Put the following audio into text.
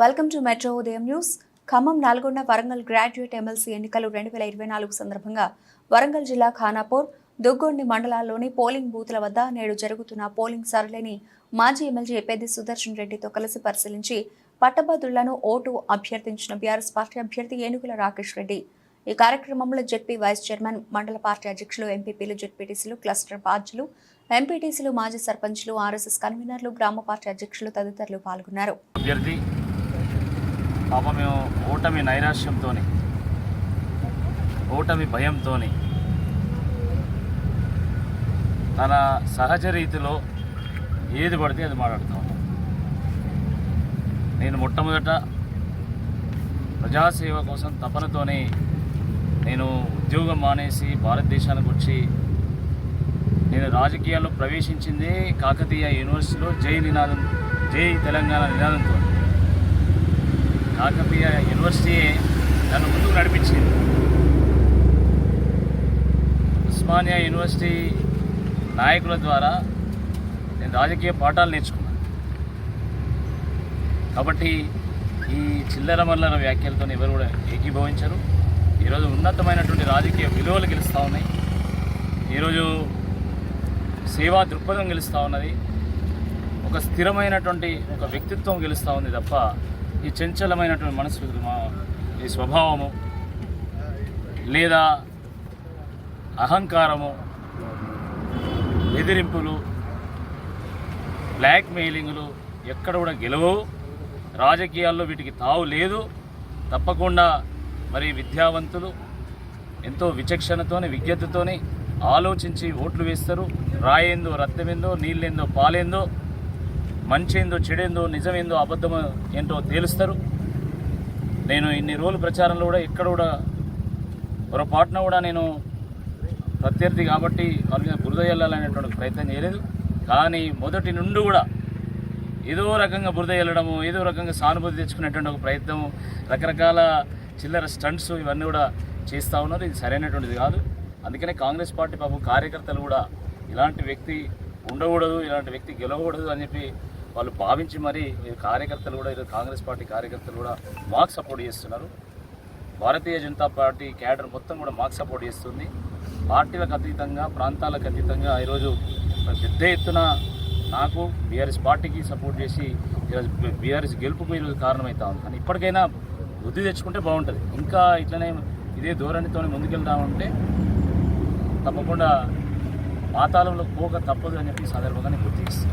Welcome to metro Udayam news. Khammam Nalgonda Warangal graduate MLC ఎన్నికలు రెండు వేల ఇరవై నాలుగు సందర్భంగా వరంగల్ జిల్లా ఖానాపూర్ దుగ్గొండి మండలాల్లోని పోలింగ్ బూత్ల వద్ద నేడు జరుగుతున్న పోలింగ్ సరళిని మాజీ ఎమ్మెల్యే పెద్ది సుదర్శన్ రెడ్డితో కలిసి పరిశీలించి పట్టభద్రులను ఓటు అభ్యర్థించిన బీఆర్ఎస్ పార్టీ అభ్యర్థి ఏనుగుల రాకేష్ రెడ్డి. ఈ కార్యక్రమంలో జెడ్పీ వైస్ చైర్మన్ మండల పార్టీ అధ్యక్షులు ఎంపీపీలు జెడ్పీటీసీలు క్లస్టర్ బాధ్యులు ఎంపీటీసీలు మాజీ సర్పంచ్లు ఆర్ఎస్ఎస్ కన్వీనర్లు గ్రామ పార్టీ అధ్యక్షులు తదితరులు పాల్గొన్నారు. పాప మేము ఓటమి నైరాశ్యంతో ఓటమి భయంతో తన సహజ రీతిలో ఏది పడితే అది మాట్లాడుతూ నేను మొట్టమొదట ప్రజాసేవ కోసం తపనతోనే నేను ఉద్యోగం మానేసి భారతదేశానికి వచ్చి నేను రాజకీయాల్లో ప్రవేశించిందే కాకతీయ యూనివర్సిటీలో జై నినాదం జై తెలంగాణ నినాదంతో కాకతీయ యూనివర్సిటీ నన్ను ముందుకు నడిపించింది. ఉస్మానియా యూనివర్సిటీ నాయకుల ద్వారా నేను రాజకీయ పాఠాలు నేర్చుకున్నాను. కాబట్టి ఈ చిల్లర మల్లర వ్యాఖ్యలతో ఎవరు కూడా ఏకీభవించరు. ఈరోజు ఉన్నతమైనటువంటి రాజకీయ విలువలు గెలుస్తూ ఉన్నాయి. ఈరోజు సేవా దృక్పథం గెలుస్తూ ఉన్నది. ఒక స్థిరమైనటువంటి ఒక వ్యక్తిత్వం గెలుస్తూ ఉంది తప్ప ఈ చంచలమైనటువంటి మనసు మా- ఈ స్వభావము లేదా అహంకారము బెదిరింపులు బ్లాక్ మెయిలింగ్లు ఎక్కడ కూడా గెలవవు రాజకీయాల్లో వీటికి తావు లేదు. తప్పకుండా మరి విద్యావంతులు ఎంతో విచక్షణతోని విజ్ఞతతోని ఆలోచించి ఓట్లు వేస్తారు. రాయేందో రక్తమేందో నీళ్ళేందో పాలేందో మంచేందో చెడేందో నిజమేందో అబద్ధమో ఏంటో తేలుస్తారు. నేను ఇన్ని రోజులు ప్రచారంలో కూడా ఎక్కడ కూడా పొరపాటున కూడా నేను ప్రత్యర్థి కాబట్టి వాళ్ళ మీద బురద వెళ్ళాలనేటువంటి ప్రయత్నం చేయలేదు. కానీ మొదటి నుండి కూడా ఏదో రకంగా బురద వెళ్ళడము ఏదో రకంగా సానుభూతి తెచ్చుకునేటువంటి ఒక ప్రయత్నం రకరకాల చిల్లర స్టంట్స్ ఇవన్నీ కూడా చేస్తూ ఉన్నారు. ఇది సరైనటువంటిది కాదు. అందుకనే కాంగ్రెస్ పార్టీ పాపం కార్యకర్తలు కూడా ఇలాంటి వ్యక్తి ఉండకూడదు ఇలాంటి వ్యక్తి గెలవకూడదు అని చెప్పి వాళ్ళు భావించి మరి కార్యకర్తలు కూడా ఈరోజు కాంగ్రెస్ పార్టీ కార్యకర్తలు కూడా మాకు సపోర్ట్ చేస్తున్నారు. భారతీయ జనతా పార్టీ క్యాడర్ మొత్తం కూడా మాకు సపోర్ట్ చేస్తుంది. పార్టీలకు అతీతంగా ప్రాంతాలకు అతీతంగా ఈరోజు పెద్ద ఎత్తున నాకు బీఆర్ఎస్ పార్టీకి సపోర్ట్ చేసి ఈరోజు బీఆర్ఎస్ గెలుపుకు ఈరోజు కారణమవుతా ఉంది. కానీ ఇప్పటికైనా బుద్ధి తెచ్చుకుంటే బాగుంటుంది. ఇంకా ఇట్లనే ఇదే ధోరణితో ముందుకెళ్దామంటే తప్పకుండా పాతాళంలో పోక తప్పదు అని చెప్పి సందర్భంగా నేను గుర్తిస్తాను